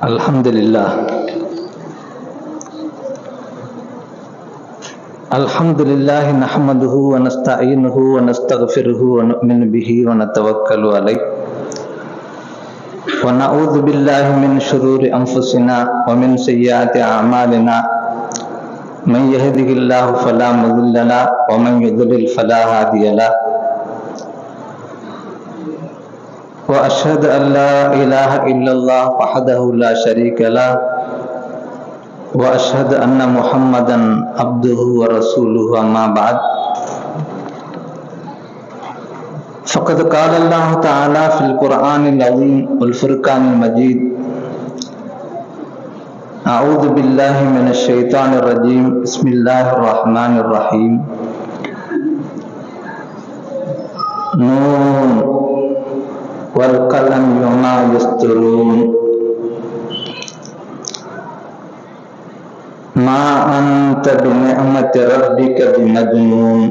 الحمد لله الحمد لله نحمده ونستعينه ونستغفره ونؤمن به ونتوكل عليه ونعوذ بالله من شرور أنفسنا ومن سيئات أعمالنا من يهده الله فلا مضل له ومن يضلل فلا هادي له۔ وأشهد أن لا إله إلا الله وحده لا شريك له وأشهد أن محمدا عبده ورسوله أما بعد. فقد قال الله تعالى في القرآن العظيم والفرقان المجيد أعوذ بالله من الشيطان الرجيم بسم الله الرحمن الرحيم. نون. والقلم وما يسطرون ما أنت بنعمة ربك بمجنون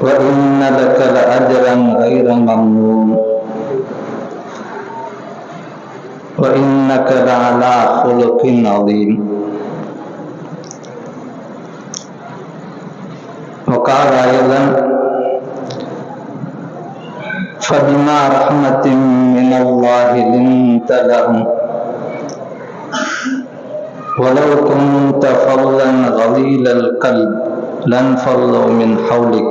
وإن لك لأجرا غير ممنون وإنك لعلى خلق عظيم وقال أيضا فبما رحمة من الله لنت لهم. ولو كنت فظا غليظ القلب لانفضوا من حولك.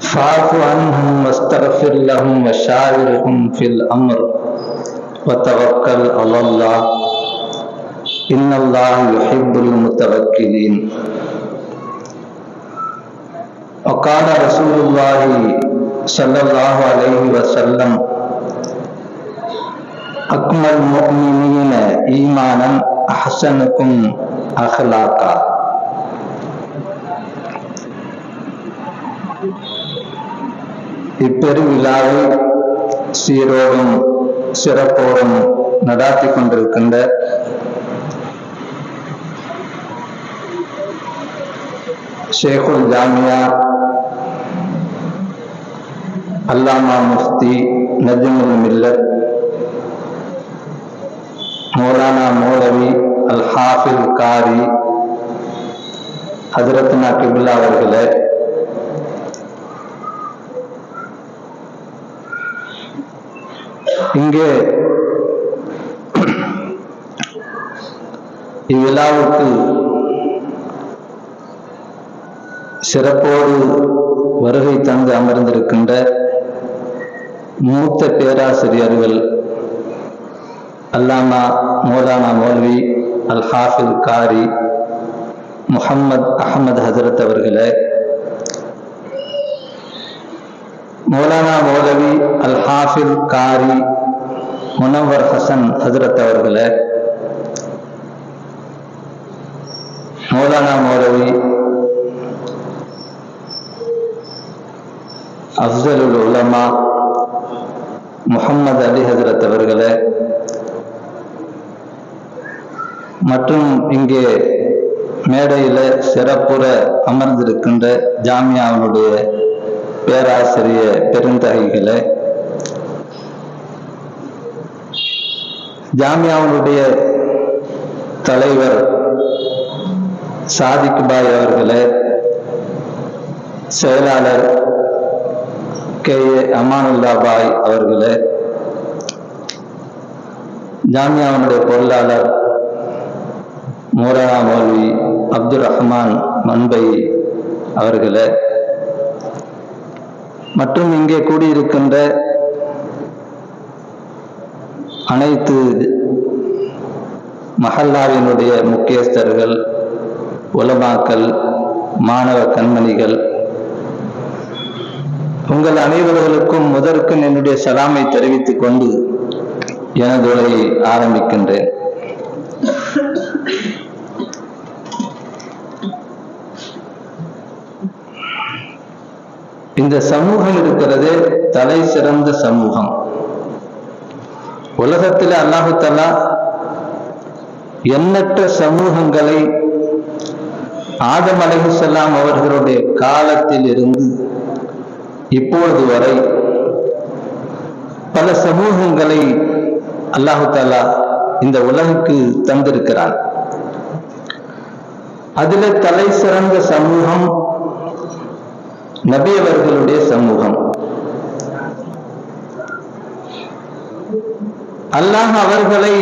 فاعف عنهم واستغفر لهم وشاورهم في الأمر وتوكل على الله. إن الله يحب المتوكلين. وقال رسول الله صلى الله عليه وسلم أكمل المؤمنين إيمانا أحسنكم أخلاقا இப்பெரு விழாவை சீரோடும் சிறப்போடும் நடாத்தி கொண்டிருக்கின்ற ஷேகுல் ஜாமியா அல்லாமா முஃப்தி நஜ்முல் மில்லத் மௌலானா மௌலவி அல் ஹாஃபில் காரி ஹசரத்னா கிபில்லா அவர்களே. இங்கே இவ்விழாவுக்கு சிறப்போடு வருகை தந்து அமர்ந்திருக்கின்ற மூத்த பேராசிரியர்கள் அல்லாமா மௌலானா மௌல்வி அல் ஹாஃபில் காரி முகம்மது அகமது ஹசரத் அவர்களே. மௌலானா மௌலவி அல் ஹாஃபில் காரி முனவர் ஹசன் ஹசரத் அவர்களே. மௌலானா மௌலவி அஃசலுல் உலமா முகம்மது அலி ஹசரத் அவர்களே. மற்றும் இங்கே மேடையில சிறப்புற அமர்ந்திருக்கின்ற ஜாமியாவினுடைய பேராசிரிய பெருந்தகைகளே. ஜாமியாவினுடைய தலைவர் சாதிக் பாய் அவர்களே செயலாளர் கே ஏ அமானுல்லா பாய் அவர்களே. ஜாமியாவுடைய பொருளாளர் மோரானா மௌல்வி அப்துல் ரஹ்மான் மன்பை அவர்களே. மற்றும் இங்கே கூடியிருக்கின்ற அனைத்து மஹல்லாவினுடைய முக்கியஸ்தர்கள் உலமாக்கள் மாணவ கண்மணிகள் உங்கள் அனைவர்களுக்கும் முதற்கும் என்னுடைய சலாமை தெரிவித்துக் கொண்டு எனது உரையை ஆரம்பிக்கின்றேன். இந்த சமூகம் இருக்கிறது தலை சிறந்த சமூகம். உலகத்தில் அல்லாஹு தலா எண்ணற்ற சமூகங்களை ஆதம் அலைஹிஸ்ஸலாம் அவர்களுடைய காலத்தில் இருந்து இப்பொழுது வரை பல சமூகங்களை அல்லாஹு தாலா இந்த உலகுக்கு தந்திருக்கிறான். அதில தலை சிறந்த சமூகம் நபியவர்களுடைய சமூகம். அல்லாஹ் அவர்களை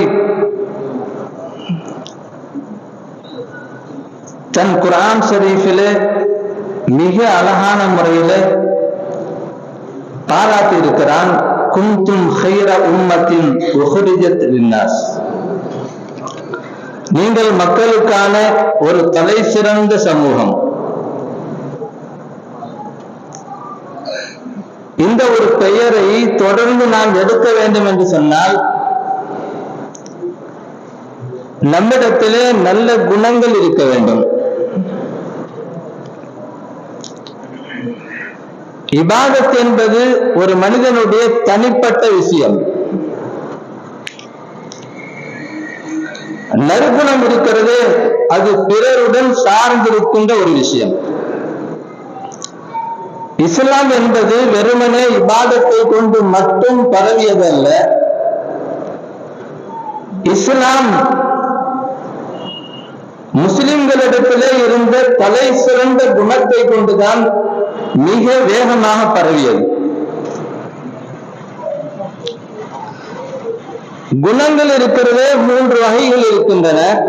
தன் குரான் ஷரீஃபில மிக அழகான முறையில பாராட்டி இருக்கிறான் குந்தும் ஹைர உம்மத்தின் உஹ்ரிஜத் லின்னாஸ். நீங்கள் மக்களுக்கான ஒரு தலை சிறந்த சமூகம். இந்த ஒரு பெயரை தொடர்ந்து நாம் எடுக்க வேண்டும் என்று சொன்னால் நம்மிடத்திலே நல்ல குணங்கள் இருக்க வேண்டும். இபாதத் என்பது ஒரு மனிதனுடைய தனிப்பட்ட விஷயம். நறுகுணம் இருக்கிறது அது பிறருடன் சார்ந்திருக்கின்ற ஒரு விஷயம். இஸ்லாம் என்பது வெறுமனே இபாதத்தை கொண்டு மட்டும் பரவியதல்ல. இஸ்லாம் முஸ்லிம்களிடத்திலே இருந்த தலை சிறந்த குணத்தை கொண்டுதான் மிக வேகமாக பரவியது. குணங்கள் இருக்கிறதே மூன்று வகைகள் இருக்கின்றன.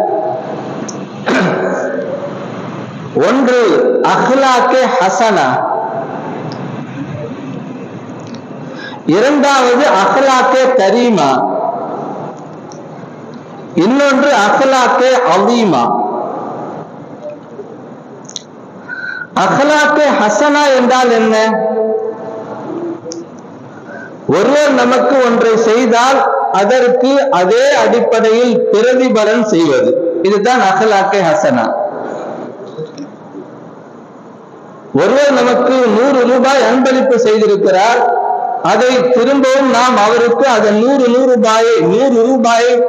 ஒன்று அஹ்லாக்கே ஹசனா. இரண்டாவது அஹ்லாக்கே கரீமா. இன்னொன்று அஹ்லாக்கே அவீமா அஹ்லாக்கே ஹசனா என்றால் என்ன? ஒருவர் நமக்கு ஒன்றை செய்தால் அதற்கு அதே அடிப்படையில் பிரதிபலன் செய்வது. இதுதான் அகலாக்கை ஹசனா. ஒருவர் நமக்கு நூறு ரூபாய் அன்பளிப்பு செய்திருக்கிறார். அதை திரும்பவும் நாம் அவருக்கு அதன் நூறு நூறு ரூபாயை நூறு ரூபாயை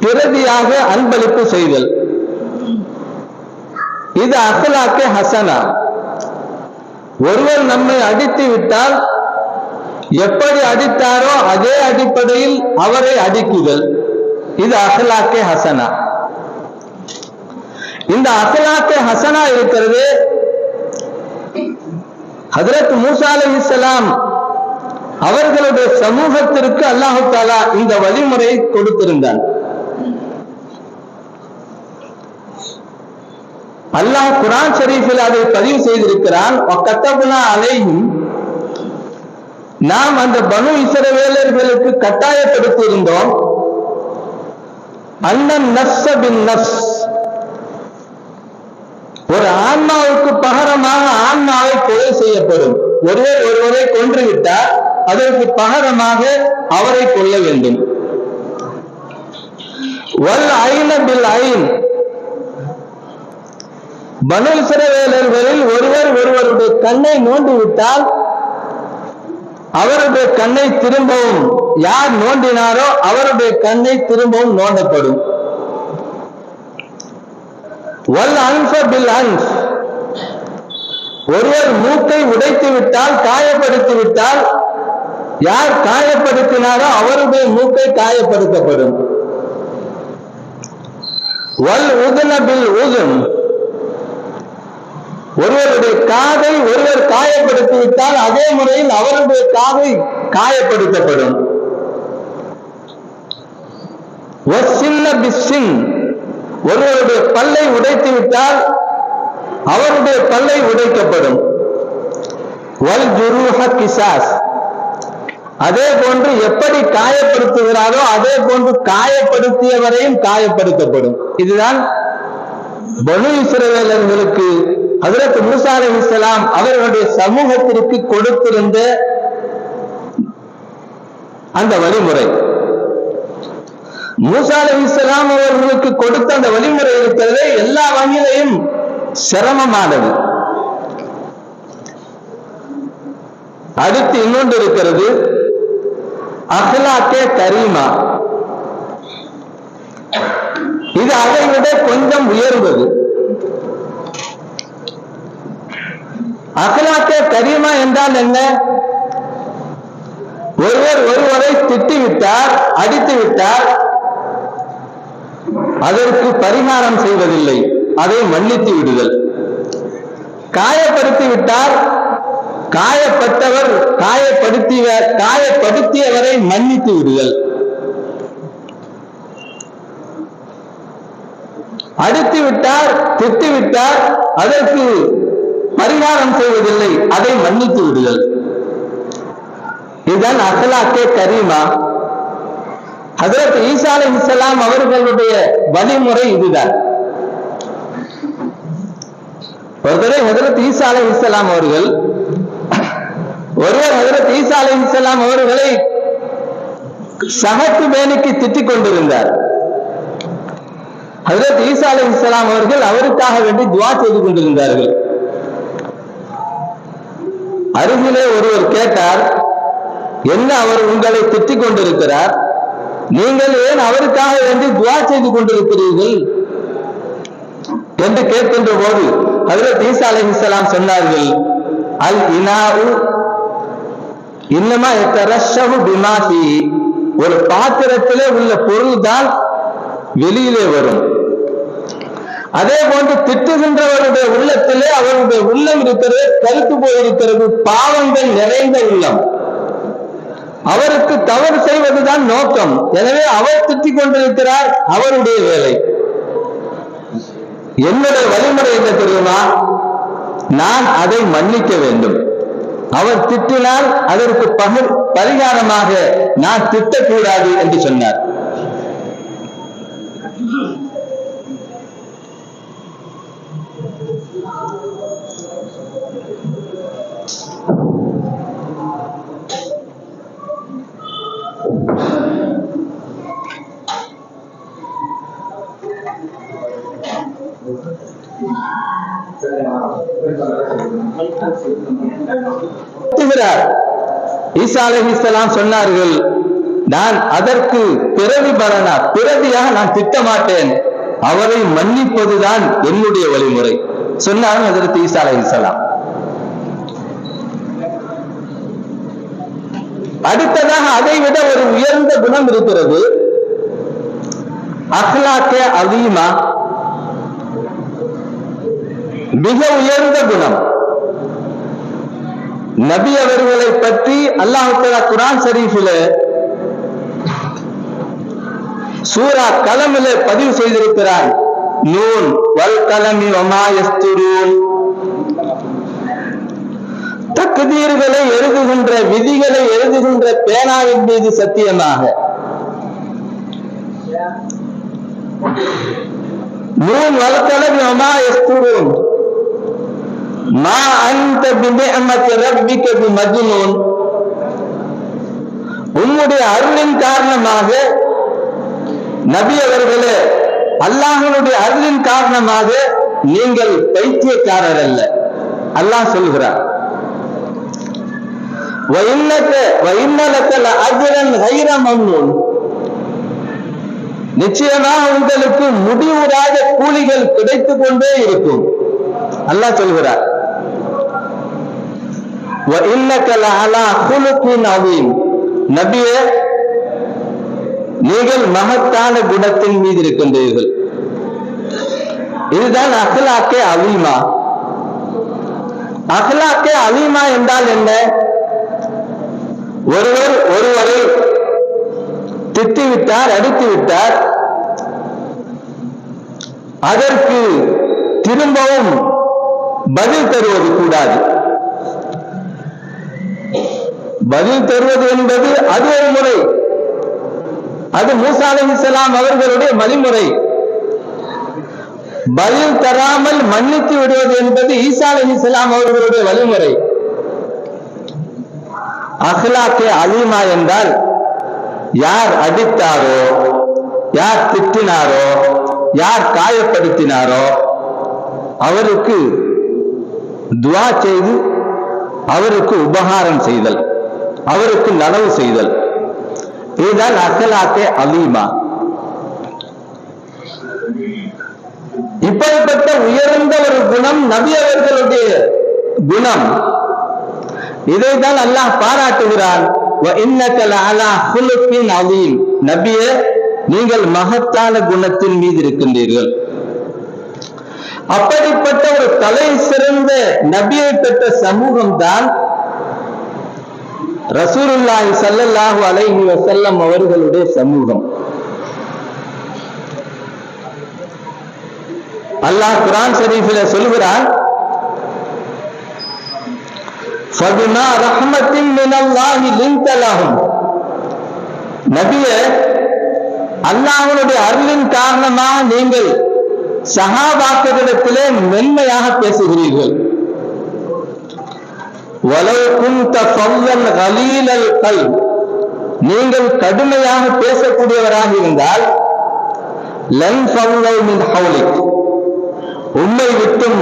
பிரதியாக அன்பளிப்பு செய்தல். இது அகலாக்கே ஹசனா. ஒருவர் நம்மை அடித்து விட்டால் எப்படி அடித்தாரோ அதே அடிப்படையில் அவரை அடிக்குதல். இது அகலாக்கே ஹசனா. இந்த அகலாக்கே ஹசனா இருக்கிறது ஹதரத் மூசா அலி இஸ்லாம் அவர்களுடைய சமூகத்திற்கு அல்லாஹு தாலா இந்த வழிமுறையை கொடுத்திருந்தான். அல்லாஹ் குரான் ஷரீஃபில் அதை பதிவு செய்திருக்கிறான். அலையும் நாம் அந்த பனு இசரவேலர்களுக்கு கட்டாயப்படுத்தியிருந்தோம். அண்ணன் நப்ச பின் நப்ஸ் ஒரு ஆன்மாவுக்கு பகரமாக ஆன்மாவை கொலை செய்யப்படும். ஒருவர் ஒருவரை கொன்றுவிட்டார் அதற்கு பகரமாக அவரை கொள்ள வேண்டும். வல் ஐன பில் ஐன். பனு இசரவேலர்களில் ஒருவர் ஒருவருடைய கண்ணை நோண்டி விட்டால் அவருடைய கண்ணை திரும்பவும் யார் நோண்டினாரோ அவருடைய கண்ணை திரும்பவும் நோண்டப்படும். வல் அன்ஃப பில் அன்ஃப். ஒருவர் மூக்கை உடைத்து விட்டால் காயப்படுத்தி விட்டால் யார் காயப்படுத்தினாரோ அவருடைய மூக்கை காயப்படுத்தப்படும். வல் உதுன பில் உதுன். ஒருவருடைய காதை ஒருவர் காயப்படுத்திவிட்டால் அதே முறையில் அவருடைய காதை காயப்படுத்தப்படும். ஒருவருடைய பல்லை உடைத்து விட்டால் அவருடைய பல்லை உடைக்கப்படும். கிசாஸ் அதே போன்று எப்படி காயப்படுத்துகிறாரோ அதே போன்று காயப்படுத்தியவரையும் காயப்படுத்தப்படும். இதுதான் பனு இஸ்ரவேலர்களுக்கு ஹதரத் மூசா அலி இஸ்லாம் அவர்களுடைய சமூகத்திற்கு கொடுத்திருந்த அந்த வழிமுறை. மூசா அலி இஸ்லாம் அவர்களுக்கு கொடுத்த அந்த வழிமுறை இருக்கிறது எல்லா வகையிலையும் சிரமமானது. அடுத்து இன்னொன்று இருக்கிறது அஹ்லாக்கே கரீமா. இது அதை விட கொஞ்சம் உயர்ந்தது. அகலாக்கே கரீமா என்றால் என்ன? ஒருவர் ஒருவரை திட்டிவிட்டார் அடித்து விட்டார் அதற்கு பரிகாரம் செய்வதில்லை. அதை மன்னித்து விடுதல். காயப்படுத்தி விட்டார் காயப்பட்டவர் காயப்படுத்திய காயப்படுத்தியவரை மன்னித்து விடுதல். அடித்து விட்டார் திட்டு விட்டார் அதற்கு பரிகாரம் செய்வதில்லை அதை மன்னித்து விடுதல். இதுதான் அசலாக்கே கரீமா. அதற்கு ஈசா அலி இஸ்லாம் அவர்களுடைய வழிமுறை இதுதான். ஒரு தடவை ஹதரத் ஈசா இஸ்லாம் அவர்கள் ஒருவர் ஹதரத் ஈசா அலி இஸ்லாம் அவர்களை சகத்து மேனிக்கு திட்டிக் கொண்டிருந்தார். ஹதரத் ஈசா அலி இஸ்லாம் அவர்கள் அவருக்காக வேண்டி துவா செய்து கொண்டிருந்தார்கள். அருகிலே ஒருவர் கேட்டார் என்ன அவர் உங்களை திட்டிக் கொண்டிருக்கிறார்? நீங்கள் ஏன் அவருக்காக வேண்டி துவா செய்து கொண்டிருக்கிறீர்கள்? என்று கேட்கின்ற போது ஹதரத் ஈசா அலி இஸ்லாம் சொன்னார்கள் அல் இனாவு இன்னமா எத்தரஷவு பிமாசி ஒரு பாத்திரத்திலே உள்ள பொருள் தான் வெளியிலே வரும். அதே போன்று திட்டுகின்றவருடைய உள்ளத்திலே அவருடைய உள்ளம் இருக்கிறது கருத்து போயிருக்கிறது பாவங்கள் நிறைந்த உள்ளம். அவருக்கு தவறு செய்வதுதான் நோக்கம். எனவே அவர் திட்டிக் கொண்டிருக்கிறார் அவருடைய வேலை. என்னுடைய வழிமுறை என்ன தெரியுமா? நான் அதை மன்னிக்க வேண்டும். அவர் திட்டினால் அதற்கு பகிர் பரிகாரமாக நான் திட்டக்கூடாது என்று சொன்னார். ஒப்புகிறார் ஈசா அலஹிஸ்லாம் சொன்னார்கள் நான் அதற்கு பிறவி பலனா பிறவியாக நான் திட்டமாட்டேன். அவரை மன்னிப்பதுதான் என்னுடைய வழிமுறை சொன்னார்கள் அதற்கு ஈசா அலஹிஸ்லாம் அடுத்ததாக அதை விட ஒரு உயர்ந்த குணம் இருக்கிறது அஹ்லாக்கே அதிகமா மிக உயர்ந்த குணம். நபி அவர்களை பற்றி அல்லாஹால குரான் குர்ஆன் ஷரீஃபில சூரா கலமில பதிவு செய்திருக்கிறார். நூன் வல் கலமி வமா யஸ்துரூன். எழுதுகின்ற விதிகளை எழுதுகின்ற பேனாவின் மீது சத்தியமாக. நூன் வல் கலமி ma anta bi ni'mati rabbika bi majnun உன்னுடைய அருளின் காரணமாக நபி அவர்களே அல்லாஹனுடைய அருளின் காரணமாக நீங்கள் பைத்தியக்காரர் அல்ல. அல்லாஹ் சொல்கிறார். நிச்சயமாக உங்களுக்கு முடிவுறாத கூலிகள் கிடைத்துக் கொண்டே இருக்கும். அல்லாஹ் சொல்கிறார். நபியே நீங்கள் மகத்தான குணத்தின் மீது இருக்கின்றீர்கள். இதுதான் அகலாக்கே அலீமா. அகலாக்கே அலீமா என்றால் என்ன? ஒருவர் ஒருவரை திட்டிவிட்டார் அடித்து விட்டார் அதற்கு திரும்பவும் பதில் தருவது கூடாது. பதில் தருவது என்பது அது ஒரு முறை. அது மூசா அலைஹிஸ்ஸலாம் அவர்களுடைய வழிமுறை. பதில் தராமல் மன்னித்து விடுவது என்பது ஈசா அலைஹிஸ்ஸலாம் அவர்களுடைய வழிமுறை. அஹ்லாக்கே அலிமா என்றால் யார் அடித்தாரோ யார் திட்டினாரோ யார் காயப்படுத்தினாரோ அவருக்கு துவா செய்து அவருக்கு உபகாரம் செய்தல். அவருக்கு நனவு செய்தல். இதுதான் அசலாத்தே அலீமா. இப்படிப்பட்ட உயர்ந்த ஒரு குணம் நபி அவர்களுடைய குணம். இதைதான் அல்லாஹ் பாராட்டுகிறான். நபிய நீங்கள் மகத்தான குணத்தின் மீது இருக்கின்றீர்கள். அப்படிப்பட்ட ஒரு தலை சிறந்த நபியை பெற்ற சமூகம் தான் ரசூருல்லாஹி சல்லல்லாஹு அலைஹி வசல்லம் அவர்களுடைய சமூகம். அல்லாஹ் குரான் ஷரீஃபில சொல்கிறார் ஃபபிமா ரஹ்மத்தின் மினல்லாஹி லிந்த லஹும். நபியே அல்லாஹ்வுடைய அருளின் காரணமாக நீங்கள் சஹாபாக்களிடத்திலே மென்மையாக பேசுகிறீர்கள். நீங்கள் கடுமையாக பேசக்கூடியவராக இருந்தால் லன் உண்மை விட்டும்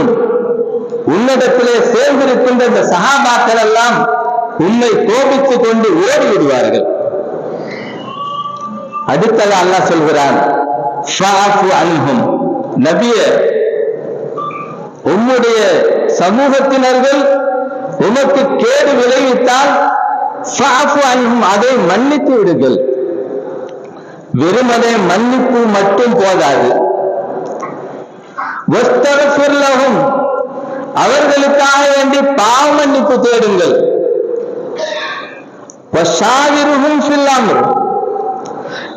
உன்னிடத்திலே சேர்ந்திருக்கின்ற இந்த சகாபாக்கள் எல்லாம் உன்னை கோபித்துக் கொண்டு ஓடி விடுவார்கள். அடுத்தது அல்லாஹ் சொல்கிறான் நபிய உன்னுடைய சமூகத்தினர்கள் உமக்கு கேடு விளைவித்தால் அதை மன்னித்து விடுங்கள். வெறுமனே மன்னிப்பு மட்டும் போதாது. அவர்களுக்காக வேண்டி பாவ மன்னிப்பு தேடுங்கள்.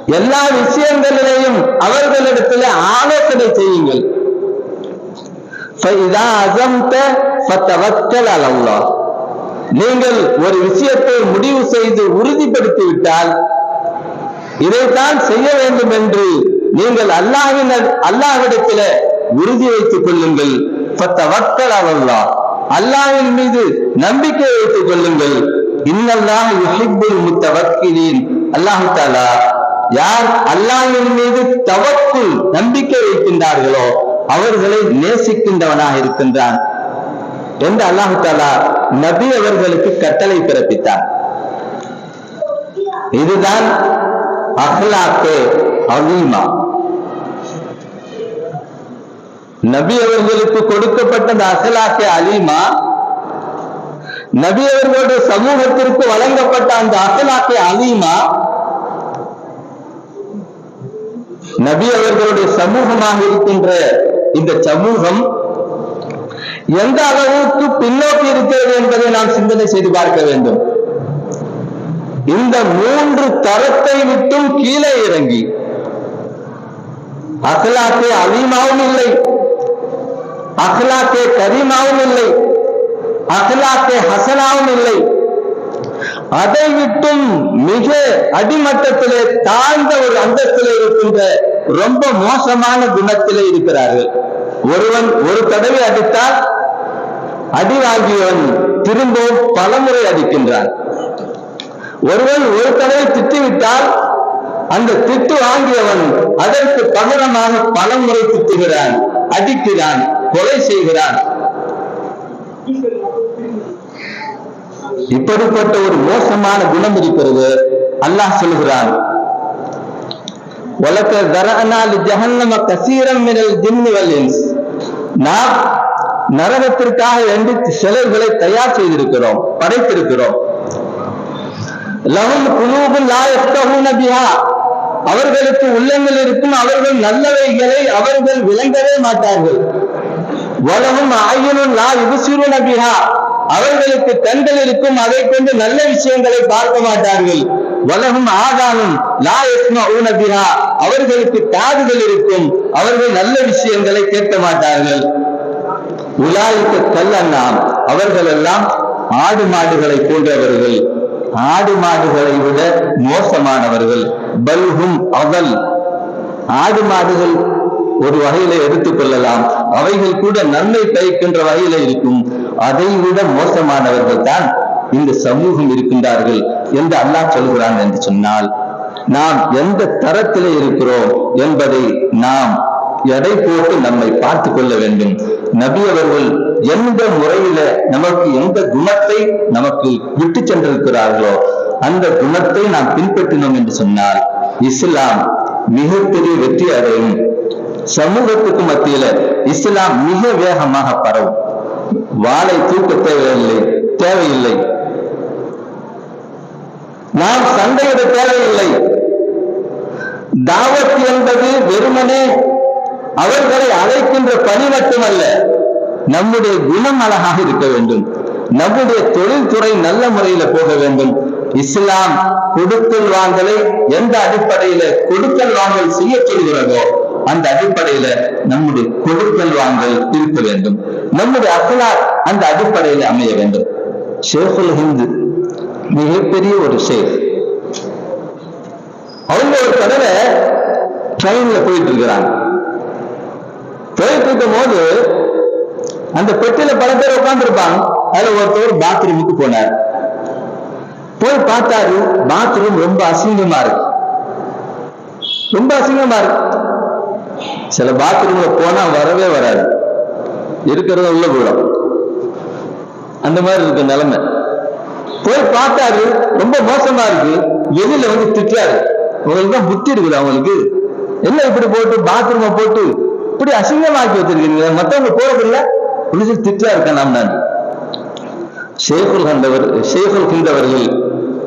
எல்லா விஷயங்களிலேயும் அவர்களிடத்தில் ஆலோசனை செய்யுங்கள். நீங்கள் ஒரு விஷயத்தை முடிவு செய்து உறுதிப்படுத்தி விட்டால் இதைத்தான் செய்ய வேண்டும் என்று நீங்கள் அல்லாவின் அல்லாவிடத்தில உறுதி வைத்துக் கொள்ளுங்கள். அல்லா அல்லாவின் மீது நம்பிக்கை வைத்துக் கொள்ளுங்கள். இன்னல்லாஹ் யுஹிப்புல் முத்தவக்கிலீன். யார் அல்லாவின் மீது தவக்குள் நம்பிக்கை வைக்கின்றார்களோ அவர்களை நேசிக்கின்றவனாக இருக்கின்றான் என்று அல்லாஹு தாலா நபி அவர்களுக்கு கட்டளை பிறப்பித்தார். இதுதான் அஹ்லாக்கு அலீமா. நபி அவர்களுக்கு கொடுக்கப்பட்ட அந்த அசலாக்கே அலீமா நபி அவர்களுடைய சமூகத்திற்கு வழங்கப்பட்ட அந்த அசலாக்கே அலீமா நபி அவர்களுடைய சமூகமாக இருக்கின்ற இந்த சமூகம் எந்த அளவுக்கு பின்னோக்கி இருக்கிறது என்பதை நாம் சிந்தனை செய்து பார்க்க வேண்டும். இந்த மூன்று தரத்தை விட்டும் கீழே இறங்கி அகலாக்கே அலீமாவும் இல்லை அகலாக்கே கரிமாவும் இல்லை அகலாக்கே ஹசனாவும் இல்லை. அதை விட்டும் மிக அடிமட்டத்திலே தாழ்ந்த ஒரு அந்தத்திலே இருக்கின்ற ரொம்ப மோசமான குணத்திலே இருக்கிறார்கள். ஒருவன் ஒரு தடவை அடித்தால் அடி வாங்கியவன் திரும்பவும் பலமுறை அடிக்கின்றான். ஒருவன் ஒரு தடவை திட்டிவிட்டால் அந்த திட்டு வாங்கியவன் அதற்கு பகரமாக பலமுறை திட்டுகிறான் அடிக்கிறான் கொலை செய்கிறான். இப்படிப்பட்ட ஒரு மோசமான குணம் இருக்கிறது. அல்லாஹ் சொல்கிறான் உலக தரனால் ஜஹன்னம கசீரம் மினல் ஜின்னி வல்லின்ஸ் நாம் நரகத்திற்காக வேண்டி சிலைகளை தயார் செய்திருக்கிறோம் படைத்திருக்கிறோம். லஹும் குழுவும் லா யஃப்கஹூன அவர்களுக்கு உள்ளங்கள் இருக்கும் அவர்கள் நல்லவைகளை அவர்கள் விளங்கவே மாட்டார்கள். வலகும் ஆயுனும் லா யுபசிருன நபியா அவர்களுக்கு கண்கள் இருக்கும் அதை கொண்டு நல்ல விஷயங்களை பார்க்க மாட்டார்கள். வலகும் ஆதானும் லா யஸ்மஊன அவர்களுக்கு காதுகள் இருக்கும். அவர்கள் நல்ல விஷயங்களை கேட்க மாட்டார்கள். உலாய்க்கு கல்லண்ணாம் அவர்கள் எல்லாம் ஆடு மாடுகளை போன்றவர்கள். ஆடு மாடுகளை விட மோசமானவர்கள். பல்கும் அவல். ஆடு மாடுகள் ஒரு வகையில எடுத்துக் கொள்ளலாம். அவைகள் கூட நன்மை பயக்கின்ற வகையில இருக்கும். அதை விட மோசமானவர்கள் தான் இந்த சமூகம் இருக்கின்றார்கள் என்று அல்லாஹ் சொல்கிறான் என்று சொன்னால் நாம் எந்த தரத்திலே இருக்கிறோம் என்பதை நாம் எடை போட்டு நம்மை பார்த்து கொள்ள வேண்டும். நபி அவர்கள் எந்த முறையில நமக்கு எந்த குணத்தை நமக்கு விட்டு சென்றிருக்கிறார்களோ அந்த குணத்தை நாம் பின்பற்றினோம் என்று சொன்னால் இஸ்லாம் மிகப்பெரிய வெற்றி அடையும் சமூகத்துக்கு மத்தியில இஸ்லாம் மிக வேகமாக பரவும். வாளை தூக்க தேவையில்லை தேவையில்லை. நாம் சண்டையிட தேவையில்லை. தாவத் என்பது வெறுமனே அவர்களை அழைக்கின்ற பணி மட்டுமல்ல நம்முடைய குணம் அழகாக இருக்க வேண்டும். நம்முடைய தொழில்துறை நல்ல முறையில போக வேண்டும். இஸ்லாம் கொடுக்கல் வாங்கலை எந்த அடிப்படையில கொடுக்கல் வாங்கல் செய்ய சொல்கிறதோ அந்த அடிப்படையில நம்முடைய கொடுக்கல் வாங்கல் இருக்க வேண்டும். நம்முடைய அகலா அந்த அடிப்படையில அமைய வேண்டும். ஷேஃபுல் ஹிந்து மிகப்பெரிய ஒரு ஷேஃப் அவங்க ஒரு தடவை ட்ரெயின்ல போயிட்டு இருக்கிறாங்க. போயிட்டு இருக்கும் போது அந்த பெட்டியில பல பேர் உட்காந்துருப்பாங்க அதுல ஒருத்தர் பாத்ரூமுக்கு போனார். போய் பார்த்தாரு பாத்ரூம் ரொம்ப அசிங்கமா இருக்கு. ரொம்ப அசிங்கமா இருக்கு. சில பாத்ரூம்ல போனா வரவே வராது. இருக்கிறத உள்ள போயிடும் அந்த மாதிரி இருக்கு நிலைமை. போய் பார்த்தாரு ரொம்ப மோசமா இருக்கு. வெளியில வந்து திட்டாரு. உங்களுக்கு தான் புத்தி இருக்குது அவங்களுக்கு. என்ன இப்படி போட்டு பாத்ரூமை போட்டு இப்படி அசிங்கமாக்கி வச்சிருக்கீங்க மத்தவங்க போறதில்ல. அப்படின்னு சொல்லி திட்டா இருக்கேன் நாம் நான்? ஷேஃபுல் கண்டவர் ஷேஃபுல் கிண்டவர்கள்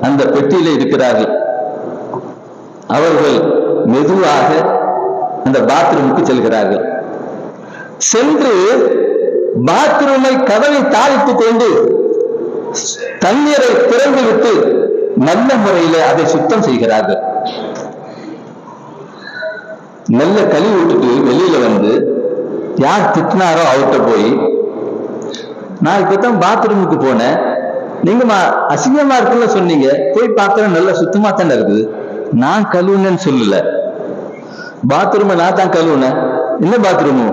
அந்த பெட்டியில இருக்கிறார்கள். அவர்கள் மெதுவாக அந்த பாத்ரூமுக்கு செல்கிறார்கள். சென்று பாத்ரூமை கதவை தாளித்துக் கொண்டு தண்ணீரை திறந்து விட்டு நல்ல முறையில அதை சுத்தம் செய்கிறார்கள். நல்ல கழுவி விட்டுட்டு வெளியில வந்து யார் திட்டினாரோ அவர்கிட்ட போய் நான் இப்பதான் பாத்ரூமுக்கு போனேன். நீங்க மா- அசிங்கமா இருக்குன்னு சொன்னீங்க. போய் பார்க்கறேன் நல்ல சுத்தமா தானே இருக்குது. நான் கழுவுனேன்னு சொல்லல. பாத்ரூமை நான் தான் கழுவுனேன் என்ன பாத்ரூமு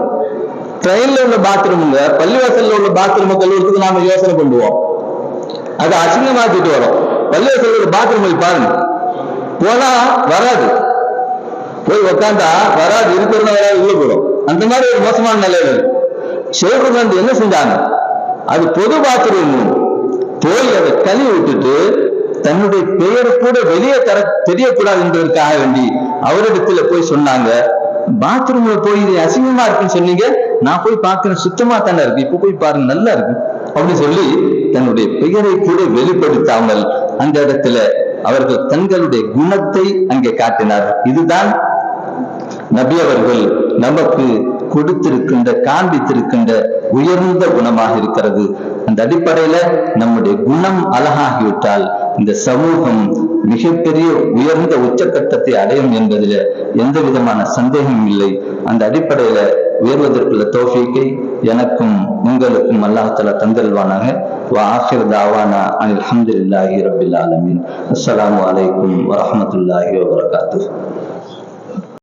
ட்ரெயின்ல உள்ள பாத்ரூமுங்க பள்ளிவாசல்ல உள்ள பாத்ரூமை கழுவுறதுக்கு நாம யோசனை பண்ணுவோம். அதை அசிங்கமாக்கிட்டு வரோம். பள்ளிவாசல்ல ஒரு பாத்ரூம் போய் பாருங்க. போனா வராது. போய் உக்காந்தா வராது இருக்கிறத வராது உள்ள போயிடும். அந்த மாதிரி ஒரு மோசமான நிலையில சிவகுரு வந்து என்ன செஞ்சாங்க? அது பொது பாத்ரூம் போய் அதை கழுவி விட்டுட்டு தன்னுடைய பெயர் கூட வெளியே தர தெரியக்கூடாது என்பதற்காக வேண்டி அவரிடத்துல போய் சொன்னாங்க. பாத்ரூம்ல போய் இது அசிங்கமா இருக்குன்னு சொன்னீங்க. நான் போய் பார்க்கிறேன் சுத்தமா தானே இருக்கு. இப்ப போய் பாருங்க நல்லா இருக்கு. அப்படின்னு சொல்லி தன்னுடைய பெயரை கூட வெளிப்படுத்தாமல் அந்த இடத்துல அவர்கள் தங்களுடைய குணத்தை அங்கே காட்டினார். இதுதான் நபி அவர்கள் நமக்கு கொடுத்திருக்கின்ற காண்பித்திருக்கின்ற உயர்ந்த குணமாக இருக்கிறது. அந்த அடிப்படையில நம்முடைய குணம் அழகாகிவிட்டால் இந்த சமூகம் மிகப்பெரிய உயர்ந்த உச்சக்கட்டத்தை அடையும் என்பதில் எந்த விதமான சந்தேகமும் இல்லை அந்த அடிப்படையில உயர்வதற்குள்ள தோஃபிக்கை எனக்கும் உங்களுக்கும் அல்லாஹால தந்தல்வானாக وآخر دعوانا عن الحمد لله رب العالمين السلام عليكم ورحمة الله وبركاته